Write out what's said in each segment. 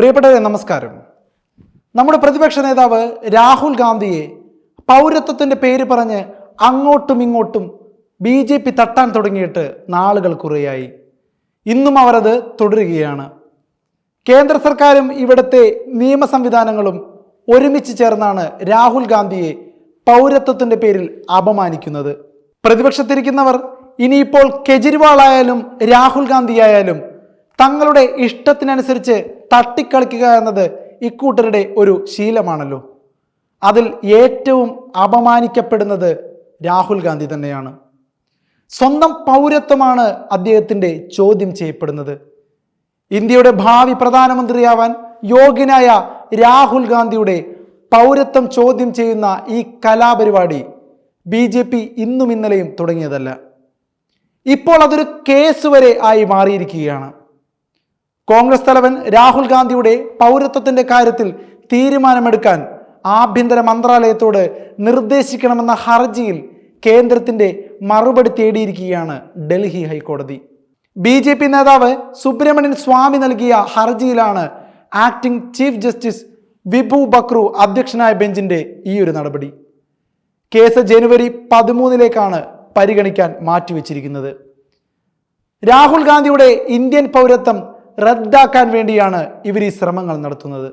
പ്രിയപ്പെട്ടവരെ നമസ്കാരം. നമ്മുടെ പ്രതിപക്ഷ നേതാവ് രാഹുൽ ഗാന്ധിയെ പൗരത്വത്തിന്റെ പേര് പറഞ്ഞ് അങ്ങോട്ടും ഇങ്ങോട്ടും ബി ജെ പി തട്ടാൻ തുടങ്ങിയിട്ട് നാളുകൾ കുറേയായി. ഇന്നും അവരത് തുടരുകയാണ്. കേന്ദ്ര സർക്കാരും ഇവിടുത്തെ നിയമ സംവിധാനങ്ങളും ഒരുമിച്ച് ചേർന്നാണ് രാഹുൽ ഗാന്ധിയെ പൗരത്വത്തിന്റെ പേരിൽ അപമാനിക്കുന്നത്. പ്രതിപക്ഷത്തിരിക്കുന്നവർ ഇനിയിപ്പോൾ കെജ്രിവാൾ ആയാലും രാഹുൽ ഗാന്ധി ആയാലും തങ്ങളുടെ ഇഷ്ടത്തിനനുസരിച്ച് തട്ടിക്കളിക്കുക എന്നത് ഇക്കൂട്ടരുടെ ഒരു ശീലമാണല്ലോ. അതിൽ ഏറ്റവും അപമാനിക്കപ്പെടുന്നത് രാഹുൽ ഗാന്ധി തന്നെയാണ്. സ്വന്തം പൗരത്വമാണ് അദ്ദേഹത്തിന്റെ ചോദ്യം ചെയ്യപ്പെടുന്നത്. ഇന്ത്യയുടെ ഭാവി പ്രധാനമന്ത്രിയാവാൻ യോഗ്യനായ രാഹുൽ ഗാന്ധിയുടെ പൗരത്വം ചോദ്യം ചെയ്യുന്ന ഈ കലാപരിപാടി ബി ജെ പി ഇന്നും ഇന്നലെയും തുടങ്ങിയതല്ല. ഇപ്പോൾ അതൊരു കേസ് വരെ ആയി മാറിയിരിക്കുകയാണ്. കോൺഗ്രസ് തലവൻ രാഹുൽ ഗാന്ധിയുടെ പൗരത്വത്തിന്റെ കാര്യത്തിൽ തീരുമാനമെടുക്കാൻ ആഭ്യന്തര മന്ത്രാലയത്തോട് നിർദ്ദേശിക്കണമെന്ന ഹർജിയിൽ കേന്ദ്രത്തിന്റെ മറുപടി തേടിയിരിക്കുകയാണ് ഡൽഹി ഹൈക്കോടതി. ബി ജെ പി നേതാവ് സുബ്രഹ്മണ്യൻ സ്വാമി നൽകിയ ഹർജിയിലാണ് acting chief justice Vibhu Bakhru അധ്യക്ഷനായ ബെഞ്ചിന്റെ ഈ ഒരു നടപടി. കേസ് ജനുവരി പതിമൂന്നിലേക്കാണ് പരിഗണിക്കാൻ മാറ്റിവെച്ചിരിക്കുന്നത്. രാഹുൽ ഗാന്ധിയുടെ ഇന്ത്യൻ പൗരത്വം റദ്ദാക്കാൻ വേണ്ടിയാണ് ഇവർ ഈ ശ്രമങ്ങൾ നടത്തുന്നത്.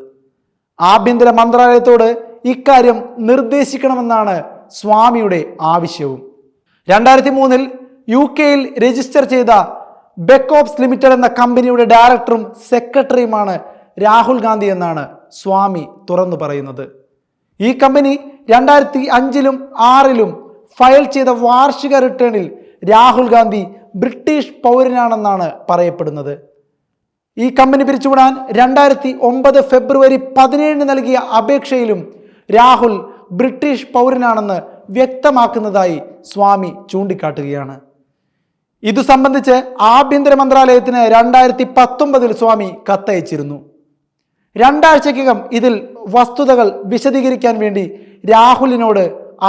ആഭ്യന്തര മന്ത്രാലയത്തോട് ഇക്കാര്യം നിർദ്ദേശിക്കണമെന്നാണ് സ്വാമിയുടെ ആവശ്യവും. രണ്ടായിരത്തി മൂന്നിൽ യു കെയിൽ രജിസ്റ്റർ ചെയ്ത ബെക്കോപ്സ് ലിമിറ്റഡ് എന്ന കമ്പനിയുടെ ഡയറക്ടറും സെക്രട്ടറിയുമാണ് രാഹുൽ ഗാന്ധി എന്നാണ് സ്വാമി തുറന്നു പറയുന്നത്. ഈ കമ്പനി രണ്ടായിരത്തി അഞ്ചിലും ആറിലും ഫയൽ ചെയ്ത വാർഷിക റിട്ടേണിൽ രാഹുൽ ഗാന്ധി ബ്രിട്ടീഷ് പൗരനാണെന്നാണ് പറയപ്പെടുന്നത്. ഈ കമ്പനി പിരിച്ചുവിടാൻ രണ്ടായിരത്തി ഒമ്പത് ഫെബ്രുവരി പതിനേഴിന് നൽകിയ അപേക്ഷയിലും രാഹുൽ ബ്രിട്ടീഷ് പൗരനാണെന്ന് വ്യക്തമാക്കുന്നതായി സ്വാമി ചൂണ്ടിക്കാട്ടുകയാണ്. ഇതു സംബന്ധിച്ച് ആഭ്യന്തര മന്ത്രാലയത്തിന് രണ്ടായിരത്തി പത്തൊമ്പതിൽ സ്വാമി കത്തയച്ചിരുന്നു. രണ്ടാഴ്ചക്കകം ഇതിൽ വസ്തുതകൾ വിശദീകരിക്കാൻ വേണ്ടി രാഹുലിനോട്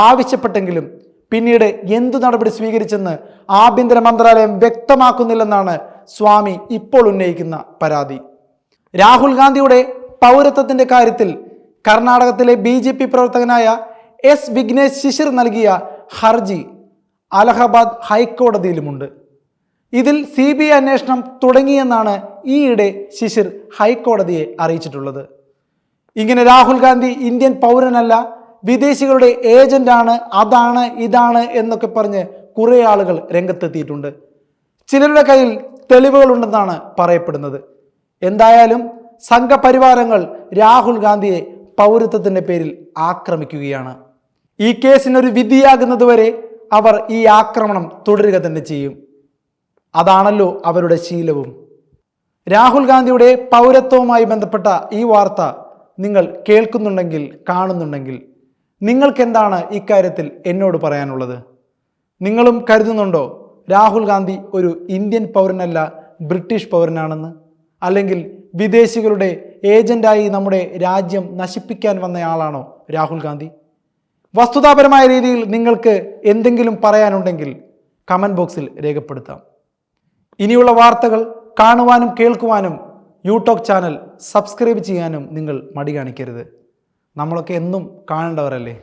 ആവശ്യപ്പെട്ടെങ്കിലും പിന്നീട് എന്തു നടപടി സ്വീകരിച്ചെന്ന് ആഭ്യന്തര മന്ത്രാലയം വ്യക്തമാക്കുന്നില്ലെന്നാണ് സ്വാമി ഇപ്പോൾ ഉന്നയിക്കുന്ന പരാതി. രാഹുൽ ഗാന്ധിയുടെ പൗരത്വത്തിന്റെ കാര്യത്തിൽ കർണാടകത്തിലെ ബി ജെ പി പ്രവർത്തകനായ എസ് വിഘ്നേഷ് ശിശിർ നൽകിയ ഹർജി അലഹബാദ് ഹൈക്കോടതിയിലുമുണ്ട്. ഇതിൽ സി ബി ഐ അന്വേഷണം തുടങ്ങിയെന്നാണ് ഈയിടെ ശിശിർ ഹൈക്കോടതിയെ അറിയിച്ചിട്ടുള്ളത്. ഇങ്ങനെ രാഹുൽ ഗാന്ധി ഇന്ത്യൻ പൗരനല്ല വിദേശികളുടെ ഏജന്റാണ് അതാണ് ഇതാണ് എന്നൊക്കെ പറഞ്ഞ് കുറേ ആളുകൾ രംഗത്തെത്തിയിട്ടുണ്ട്. ചിലരുടെ കയ്യിൽ തെളിവുകളുണ്ടെന്നാണ് പറയപ്പെടുന്നത്. എന്തായാലും സംഘപരിവാരങ്ങൾ രാഹുൽ ഗാന്ധിയെ പൗരത്വത്തിന്റെ പേരിൽ ആക്രമിക്കുകയാണ്. ഈ കേസിനൊരു വിധിയാകുന്നതുവരെ അവർ ഈ ആക്രമണം തുടരുക തന്നെ ചെയ്യും. അതാണല്ലോ അവരുടെ ശീലവും. രാഹുൽ ഗാന്ധിയുടെ പൗരത്വവുമായി ബന്ധപ്പെട്ട ഈ വാർത്ത നിങ്ങൾ കേൾക്കുന്നുണ്ടെങ്കിൽ കാണുന്നുണ്ടെങ്കിൽ നിങ്ങൾക്കെന്താണ് ഇക്കാര്യത്തിൽ എന്നോട് പറയാനുള്ളത്? നിങ്ങളും കരുതുന്നുണ്ടോ? രാഹുൽ ഗാന്ധി ഒരു ഇന്ത്യൻ പൗരനല്ല ബ്രിട്ടീഷ് പൗരനാണെന്ന്. അല്ലെങ്കിൽ വിദേശികളുടെ ഏജന്റായി നമ്മുടെ രാജ്യം നശിപ്പിക്കാൻ വന്നയാളാണോ രാഹുൽ ഗാന്ധി? വസ്തുതാപരമായ രീതിയിൽ നിങ്ങൾക്ക് എന്തെങ്കിലും പറയാനുണ്ടെങ്കിൽ കമന്റ് ബോക്സിൽ രേഖപ്പെടുത്താം. ഇനിയുള്ള വാർത്തകൾ കാണുവാനും കേൾക്കുവാനും യൂട്യൂബ് ചാനൽ സബ്സ്ക്രൈബ് ചെയ്യാനും നിങ്ങൾ മടി കാണിക്കരുത്. നമ്മളൊക്കെ എന്നും കാണേണ്ടവരല്ലേ?